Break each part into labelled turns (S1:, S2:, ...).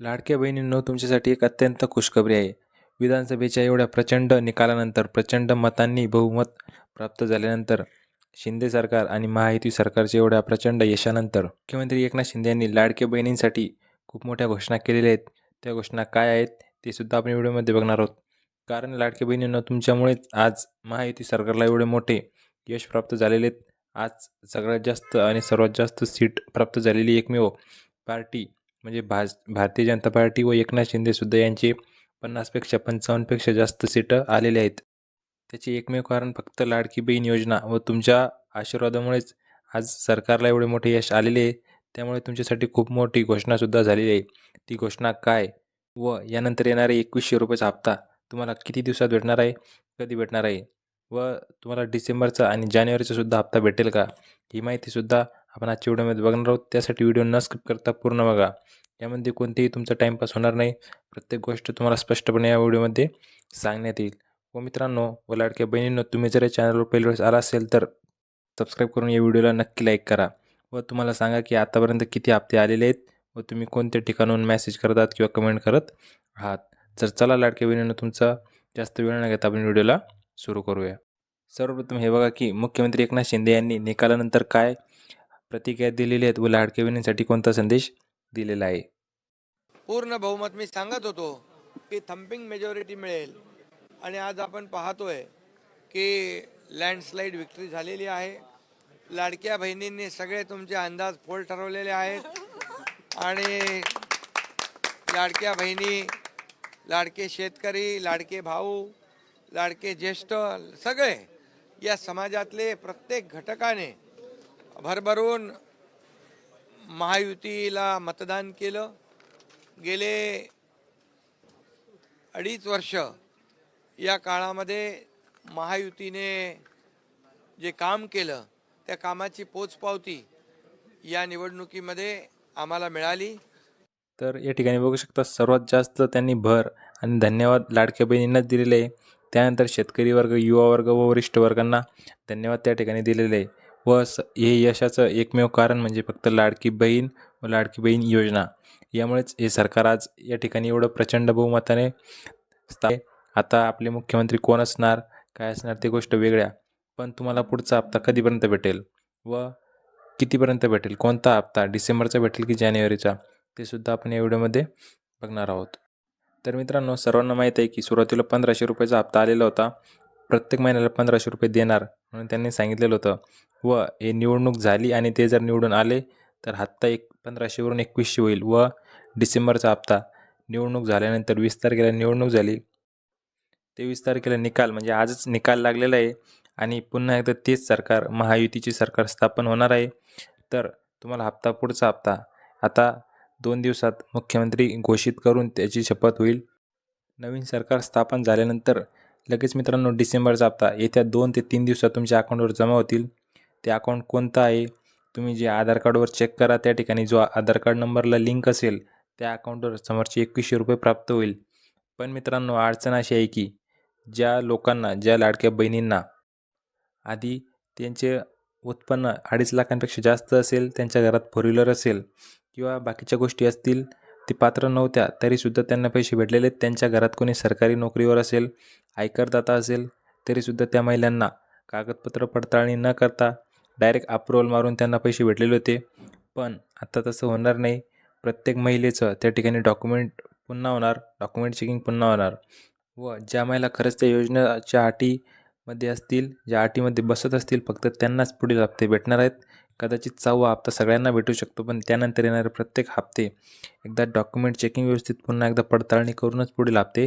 S1: लाडक्या बहिणींनो तुमच्यासाठी एक अत्यंत खुशखबरी आहे. विधानसभेच्या एवढ्या प्रचंड निकालानंतर प्रचंड मतांनी बहुमत प्राप्त झाल्यानंतर शिंदे सरकार आणि महायुती सरकारच्या एवढ्या प्रचंड यशानंतर मुख्यमंत्री एकनाथ शिंदे यांनी लाडक्या बहिणींसाठी खूप मोठ्या घोषणा केलेल्या आहेत. त्या घोषणा काय आहेत ते सुद्धा आपण व्हिडिओमध्ये बघणार आहोत. कारण लाडक्या बहिणींनो तुमच्यामुळेच आज महायुती सरकारला एवढे मोठे यश प्राप्त झालेले आहेत. आज सगळ्यात जास्त आणि सर्वात जास्त सीट प्राप्त झालेली एकमेव पार्टी म्हणजे भाज भारतीय जनता पार्टी व एकनाथ शिंदेसुद्धा यांचे पन्नासपेक्षा पंचावन्नपेक्षा जास्त सीटं आलेले आहेत. त्याचे एकमेव कारण फक्त लाडकी बहीण योजना व तुमच्या आशीर्वादामुळेच आज सरकारला एवढे मोठे यश आलेले आहे. त्यामुळे तुमच्यासाठी खूप मोठी घोषणासुद्धा झालेली आहे. ती घोषणा काय व यानंतर येणारे एकवीसशे रुपयाचा हप्ता तुम्हाला किती दिवसात भेटणार आहे? कधी भेटणार आहे? व तुम्हाला डिसेंबरचा आणि जानेवारीचा सुद्धा हप्ता भेटेल का? ही माहितीसुद्धा आपण आजच्या व्हिडिओमध्ये बघणार आहोत. त्यासाठी व्हिडिओ न स्किप करता पूर्ण बघा. यामध्ये कोणतेही तुमचा टाईमपास होणार नाही. प्रत्येक गोष्ट तुम्हाला स्पष्टपणे या व्हिडिओमध्ये सांगण्यात येईल. व मित्रांनो व लाडक्या बहिणींनो तुम्ही जर या चॅनलवर पहिली वेळेस आला असेल तर सबस्क्राईब करून या व्हिडिओला नक्की लाईक करा. व तुम्हाला सांगा की आतापर्यंत किती हप्ते आलेले आहेत? व तुम्ही कोणत्या ठिकाणून मेसेज करतात किंवा कमेंट करत आहात? तर चला लाडक्या बहिणीनं तुमचा जास्त वेळ न घेता आपण व्हिडिओला सुरू करूया. सर्वप्रथम हे बघा की मुख्यमंत्री एकनाथ शिंदे यांनी निकालानंतर काय प्रतिक्रिया दिलेली आहेत व लाडक्या बहिणींसाठी कोणता संदेश दिलेला आहे?
S2: पूर्ण बहुमत मी सांगत होतो की थम्पिंग मेजॉरिटी मिळेल. आणि आज आपण पाहतोय की लँडस्लाईड विक्ट्री झालेली आहे. लाडक्या बहिणींनी सगळे तुमचे अंदाज फोल ठरवलेले आहेत. आणि लाडक्या बहिणी लाडके शेतकरी लाडके भाऊ लाडके ज्येष्ठ सगळे या समाजातले प्रत्येक घटकाने भरभरून महायुतीला मतदान केलं. गेले अडीच वर्ष या काळामध्ये महायुतीने जे काम केलं त्या कामाची पोचपावती या निवडणुकीमध्ये आम्हाला मिळाली.
S1: तर या ठिकाणी बघू शकता सर्वात जास्त त्यांनी भर आणि धन्यवाद लाडक्या बहिणींनाच दिलेले आहे. त्यानंतर शेतकरी वर्ग युवा वर्ग व वरिष्ठ वर्गांना धन्यवाद त्या ठिकाणी दिलेले आहे. व स हे यशाचं एकमेव कारण म्हणजे फक्त लाडकी बहीण व लाडकी बहीण योजना. यामुळेच हे सरकार आज या ठिकाणी एवढं प्रचंड बहुमताने स्था आता आपले मुख्यमंत्री कोण असणार काय असणार ते गोष्ट वेगळ्या. पण तुम्हाला पुढचा हप्ता कधीपर्यंत भेटेल? व कितीपर्यंत भेटेल? कोणता हप्ता? डिसेंबरचा भेटेल की जानेवारीचा? ते सुद्धा आपण या व्हिडिओमध्ये बघणार आहोत. तर मित्रांनो सर्वांना माहीत आहे की सुरुवातीला पंधराशे रुपयाचा हप्ता आलेला होता. प्रत्येक महिन्याला पंधराशे रुपये देणार. म्हणून त्यांनी सांगितलेलं होतं व हे निवडणूक झाली आणि ते जर निवडून आले तर हप्ता एक पंधराशेवरून एकवीसशे होईल व डिसेंबरचा हप्ता निवडणूक झाल्यानंतर वीस तारखेला निवडणूक झाली. तेवीस तारखेला निकाल म्हणजे आजच निकाल लागलेला आहे आणि पुन्हा एकदा तेच सरकार महायुतीचे सरकार स्थापन होणार आहे. तर तुम्हाला हप्ता पुढचा हप्ता. आता दोन दिवसात मुख्यमंत्री घोषित करून त्याची शपथ होईल. नवीन सरकार स्थापन झाल्यानंतर लगेच मित्रांनो डिसेंबरचा हप्ता येत्या दोन ते तीन दिवसात तुमच्या अकाउंटवर जमा होतील. ते अकाउंट कोणतं आहे? तुम्ही जे आधार कार्डवर चेक करा त्या ठिकाणी जो आधार कार्ड नंबरला लिंक असेल त्या अकाउंटवर समोरचे एकवीसशे रुपये प्राप्त होईल. पण मित्रांनो अडचण अशी आहे की ज्या लोकांना ज्या लाडक्या बहिणींना आधी त्यांचे उत्पन्न अडीच लाखांपेक्षा जास्त असेल त्यांच्या घरात फोर व्हीलर असेल किंवा बाकीच्या गोष्टी असतील ते पात्र नव्हत्या तरीसुद्धा त्यांना पैसे भेटलेले. आहेत त्यांच्या घरात कोणी सरकारी नोकरीवर असेल आयकरदाता असेल तरीसुद्धा त्या महिलांना कागदपत्र पडताळणी न करता डायरेक्ट अप्रुव्हल मारून त्यांना पैसे भेटलेले होते. पण आता तसं होणार नाही. प्रत्येक महिलेचं त्या ठिकाणी डॉक्युमेंट पुन्हा होणार डॉक्युमेंट चेकिंग पुन्हा होणार. व ज्या महिला खरंच त्या योजनेच्या अटीमध्ये असतील ज्या अटीमध्ये बसत असतील फक्त त्यांनाच पुढील हप्ते भेटणार आहेत. कदाचित सहावा हप्ता सगळ्यांना भेटू शकतो पण त्यानंतर येणारे प्रत्येक हप्ते एकदा डॉक्युमेंट चेकिंग व्यवस्थित पुन्हा एकदा पडताळणी करूनच पुढील हप्ते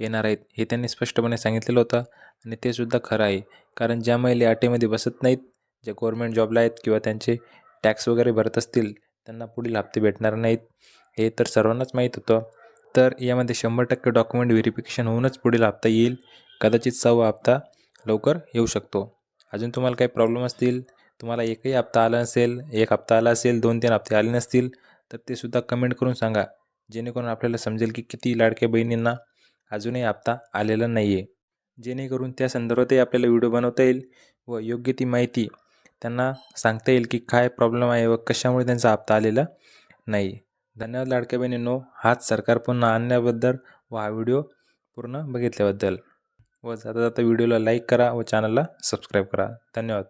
S1: येणार आहेत हे त्यांनी स्पष्टपणे सांगितलेलं होतं आणि ते सुद्धा खरं आहे. कारण ज्या महिला अटेमध्ये बसत नाहीत ज्या गव्हर्मेंट जॉबला आहेत किंवा त्यांचे टॅक्स वगैरे भरत असतील त्यांना पुढील हप्ते भेटणार नाहीत हे तर सर्वांनाच माहीत होतं. तर यामध्ये शंभर टक्के डॉक्युमेंट व्हेरिफिकेशन होऊनच पुढील हप्ता येईल कदाचित सहावा हप्ता लवकर येऊ शकतो. अजून तुम्हाला काही प्रॉब्लेम असतील तुम्हाला एकही हप्ता आला नसेल एक हप्ता आला असेल दोन तीन हप्ते आले नसतील तर ते सुद्धा कमेंट करून सांगा. जेणेकरून आपल्याला समजेल की किती लाडक्या बहिणींना अजूनही हप्ता आलेला नाही आहे जेणेकरून त्या संदर्भातही आपल्याला व्हिडिओ बनवता येईल व योग्य ती माहिती त्यांना सांगता येईल की काय प्रॉब्लेम आहे व कशामुळे त्यांचा हप्ता आलेला नाही. धन्यवाद लाडक्या बहिणींनो. हाच सरकार पुन्हा आणण्याबद्दल व हा व्हिडिओ पूर्ण बघितल्याबद्दल. व जाता जाता व्हिडिओला लाईक करा व चॅनलला सबस्क्राईब करा. धन्यवाद.